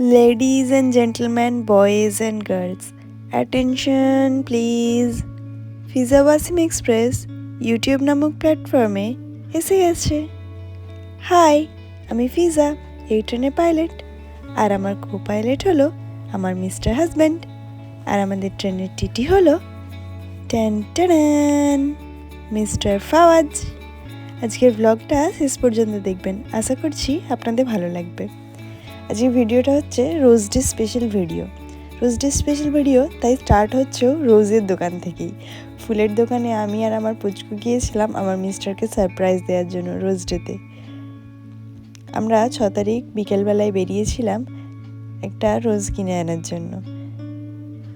Ladies and gentlemen, boys and girls, attention please. Fiza Wasim express YouTube নামক প্ল্যাটফর্মে এসে গেছে। হাই আমি ফিজা এই ট্রেনের পাইলট আর আমার কো পাইলট হলো আমার মিস্টার হাজব্যান্ড আর আমাদের ট্রেনের টিটি হলো ট্যান ট্যান মিস্টার ফাওয়াজ। আজকের ব্লগটা শেষ পর্যন্ত দেখবেন। আশা করছি আপনাদের ভালো লাগবে। আজকে ভিডিওটা হচ্ছে rose day special video rose day special video তাই স্টার্ট হচ্ছেও রোজের দোকান থেকেই। ফুলের দোকানে আমি আর আমার পুচকু গিয়েছিলাম আমার মিস্টারকে সারপ্রাইজ দেওয়ার জন্য রোজ ডেতে আমরা ছ তারিখ বিকেলবেলায় বেরিয়েছিলাম একটা রোজ কিনে আনার জন্য।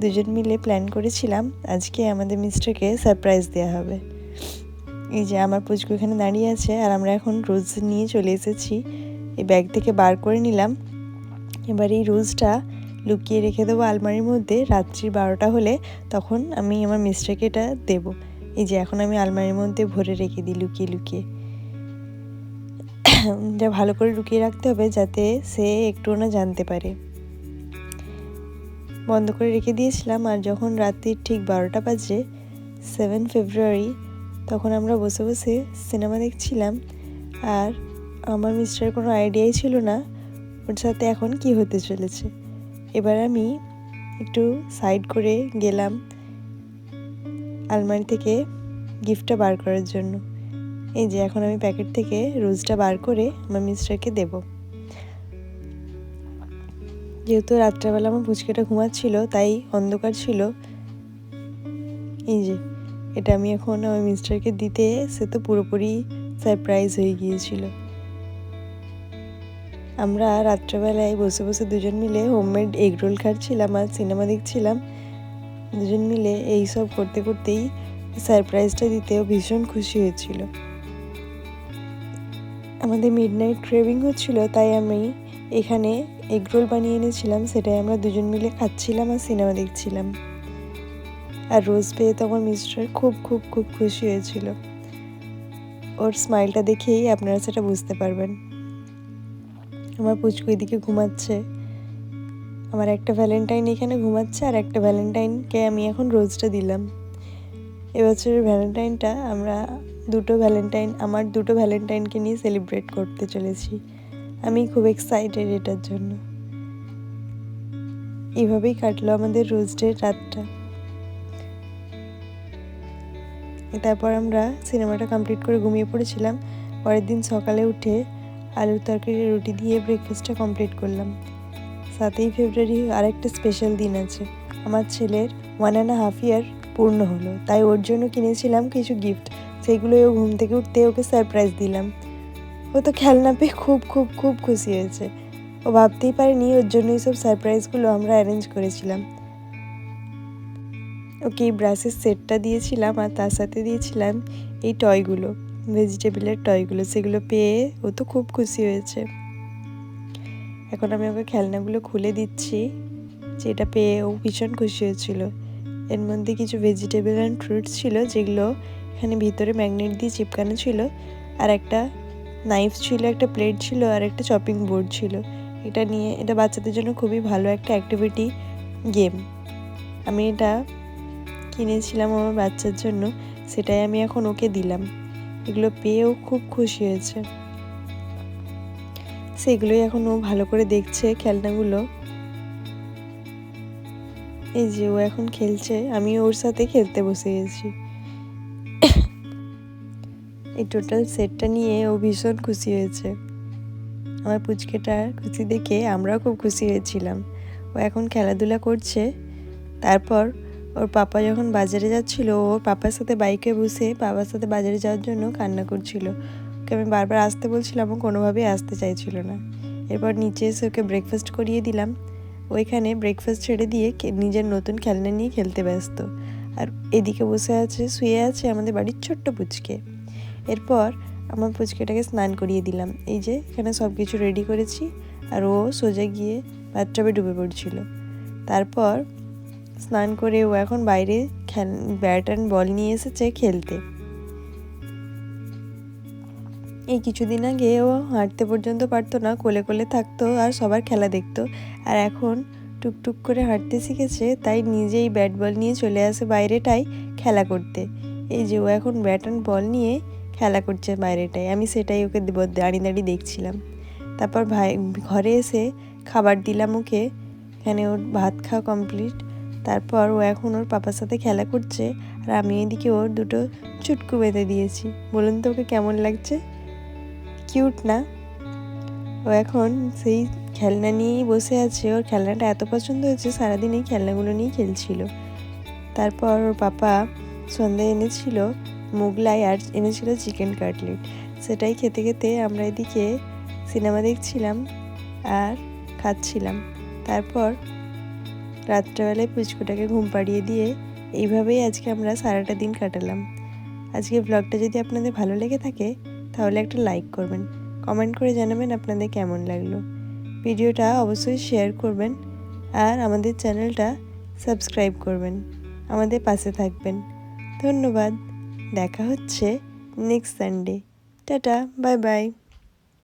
দুজন মিলে প্ল্যান করেছিলাম আজকে আমাদের মিস্টারকে সারপ্রাইজ দেওয়া হবে। এই যে আমার পুচকু এখানে দাঁড়িয়ে আছে আর আমরা এখন রোজ নিয়ে চলে এসেছি। এই ব্যাগ থেকে বার করে নিলাম। এবার এই রোজটা লুকিয়ে রেখে দেবো আলমারির মধ্যে। রাত্রি বারোটা হলে তখন আমি আমার মিস্টারকে এটা দেবো। এই যে এখন আমি আলমারির মধ্যে ভরে রেখে দিই লুকিয়ে লুকিয়ে। যা ভালো করে লুকিয়ে রাখতে হবে যাতে সে একটুও না জানতে পারে। বন্ধ করে রেখে দিয়েছিলাম আর যখন রাত্রির ঠিক বারোটা বাজে সেভেন ফেব্রুয়ারি তখন আমরা বসে বসে সিনেমা দেখছিলাম। আর আমার মিস্টার কোনো আইডিয়াই ছিল না ওর সাথে এখন কি হতে চলেছে? এবার আমি একটু সাইড করে গেলাম আলমারি থেকে গিফটটা বার করার জন্য। এই যে, এখন আমি প্যাকেট থেকে রোজটা বার করে আমার মিস্টারকে দেব। যেহেতু রাত্রেবেলা আমার পুচকেটা ঘুমাচ্ছিল, তাই অন্ধকার ছিল। এই যে, এটা আমি এখন আমার মিস্টারকে দিতে, সে তো পুরোপুরি সারপ্রাইজ হয়ে গিয়েছিল। আমরা রাত্রেবেলায় বসে বসে দুজন মিলে হোমমেড এগ রোল খাচ্ছিলাম আর সিনেমা দেখছিলাম। দুজন মিলে এই সব করতে করতেই সারপ্রাইজটা দিতেও ভীষণ খুশি হয়েছিল। আমাদের মিড নাইট ক্রেভিং হচ্ছিল, তাই আমি এখানে এগ রোল বানিয়ে এনেছিলাম, সেটাই আমরা দুজন মিলে খাচ্ছিলাম আর সিনেমা দেখছিলাম। আর রোজ পেয়ে তখন মিস্টার খুব খুব খুব খুশি হয়েছিল। ওর স্মাইলটা দেখেই আপনারা সেটা বুঝতে পারবেন। আমার পুচকু এদিকে ঘুমাচ্ছে। আমার একটা ভ্যালেন্টাইন এখানে ঘুমাচ্ছে আর একটা ভ্যালেন্টাইনকে আমি এখন রোজটা দিলাম। এবছরের ভ্যালেন্টাইনটা আমরা দুটো ভ্যালেন্টাইন আমার দুটো ভ্যালেন্টাইনকে নিয়ে সেলিব্রেট করতে চলেছি। আমি খুব এক্সাইটেড এটার জন্য। এভাবেই কাটলো আমাদের রোজ ডে রাতটা। তারপর আমরা সিনেমাটা কমপ্লিট করে ঘুমিয়ে পড়েছিলাম। পরের দিন সকালে উঠে আলুর তরকারি, রুটি দিয়ে ব্রেকফাস্টটা কমপ্লিট করলাম। সাতই ফেব্রুয়ারি আরেকটা স্পেশাল দিন আছে। আমার ছেলের ওয়ান অ্যান্ড হাফ ইয়ার পূর্ণ হলো, তাই ওর জন্য কিনেছিলাম কিছু গিফট সেগুলো ও ঘুম থেকে উঠতে ওকে সারপ্রাইজ দিলাম। ও তো খেলনা পেয়ে খুব খুব খুব খুশি হয়েছে। ও ভাবতেই পারেনি ওর জন্য এইসব সারপ্রাইজগুলো আমরা অ্যারেঞ্জ করেছিলাম। ওকে এই ব্রাশের সেটটা দিয়েছিলাম আর তার সাথে দিয়েছিলাম এই টয়গুলো ভেজিটেবলের টয়গুলো, সেগুলো পেয়ে ও তো খুব খুশি হয়েছে। এখন আমি ওকে খেলনাগুলো খুলে দিচ্ছি, যেটা পেয়ে ও ভীষণ খুশি হয়েছিল। এর মধ্যে কিছু ভেজিটেবল অ্যান্ড ফ্রুটস ছিল, যেগুলো এখানে ভিতরে ম্যাগনেট দিয়ে চিপকানো ছিল, আর একটা নাইফ ছিল, একটা প্লেট ছিল, আর একটা চপিং বোর্ড ছিল। এটা নিয়ে, এটা বাচ্চাদের জন্য খুবই ভালো একটা অ্যাক্টিভিটি গেম আমি এটা কিনেছিলাম আমার বাচ্চার জন্য, সেটাই আমি এখন ওকে দিলাম। এগুলো পেয়েও খুব খুশি হয়েছে। সেগুলোই এখন ও ভালো করে দেখছে খেলনাগুলো। এই যে ও এখন খেলছে, আমি ওর সাথে খেলতে বসে গেছি। এই টোটাল সেটটা নিয়ে ও ভীষণ খুশি হয়েছে। আমার পুচকেটার খুশি দেখে আমরাও খুব খুশি হয়েছিলাম। ও এখন খেলাধুলা করছে, তারপর ওর পাপা যখন বাজারে যাচ্ছিল ওর পাপার সাথে বাইকে বসে বাবার সাথে বাজারে যাওয়ার জন্য কান্না করছিল। ওকে আমি বারবার আসতে বলছিলাম, ও কোনোভাবেই আসতে চাইছিল না। এরপর নিচে এসে ওকে ব্রেকফাস্ট করিয়ে দিলাম। ওইখানে ব্রেকফাস্ট ছেড়ে দিয়ে নিজের নতুন খেলনা নিয়ে খেলতে ব্যস্ত। আর এদিকে বসে আছে, শুয়ে আছে আমাদের বাড়ির ছোট্ট পুচকে। এরপর আমার পুচকেটাকে স্নান করিয়ে দিলাম। এই যে, এখানে সব কিছু রেডি করেছি। আর ও সোজা গিয়ে বাথটাবে ডুবে পড়ছিল। তারপর স্নান করে ও এখন বাইরে ব্যাট অ্যান্ড বল নিয়ে এসেছে খেলতে। এই কিছুদিন আগে ও হাঁটতে পর্যন্ত পারতো না, কোলে কোলে থাকতো আর সবার খেলা দেখতো। আর এখন টুকটুক করে হাঁটতে শিখেছে, তাই নিজেই ব্যাট বল নিয়ে চলে আসে বাইরেটাই খেলা করতে। এই যে ও এখন ব্যাট অ্যান্ড বল নিয়ে খেলা করছে বাইরেটায়, আমি সেটাই ওকে দাঁড়িয়ে দাঁড়িয়ে দেখছিলাম। তারপর ভাই, ঘরে এসে খাবার দিলাম ওকে, এখানে ওর ভাত খাওয়া কমপ্লিট তারপর ও এখন ওর পাপার সাথে খেলা করছে আর আমি এদিকে ওর দুটো চুটকু বেঁধে দিয়েছি। বলুন তো ওকে কেমন লাগছে? কিউট না? ও এখন সেই খেলনা নিয়েই বসে আছে। ওর খেলনাটা এত পছন্দ হয়েছে, সারাদিন এই খেলনাগুলো নিয়েই খেলছিল। তারপর ওর পাপা সন্ধ্যায় এনেছিল মোগলাই আর এনেছিল চিকেন কাটলেট। সেটাই খেতে খেতে আমরা এদিকে সিনেমা দেখছিলাম আর খাচ্ছিলাম। তারপর রাত্রেবেলায় পুচকুটাকে ঘুম পাড়িয়ে দিয়ে এইভাবেই আজকে আমরা সারাটা দিন কাটালাম। আজকে ব্লগটা যদি আপনাদের ভালো লেগে থাকে, তাহলে একটা লাইক করবেন কমেন্ট করে জানাবেন আপনাদের কেমন লাগল। ভিডিওটা অবশ্যই শেয়ার করবেন আর আমাদের চ্যানেলটা সাবস্ক্রাইব করবেন, আমাদের পাশে থাকবেন। ধন্যবাদ, দেখা হচ্ছে next Sunday tata bye bye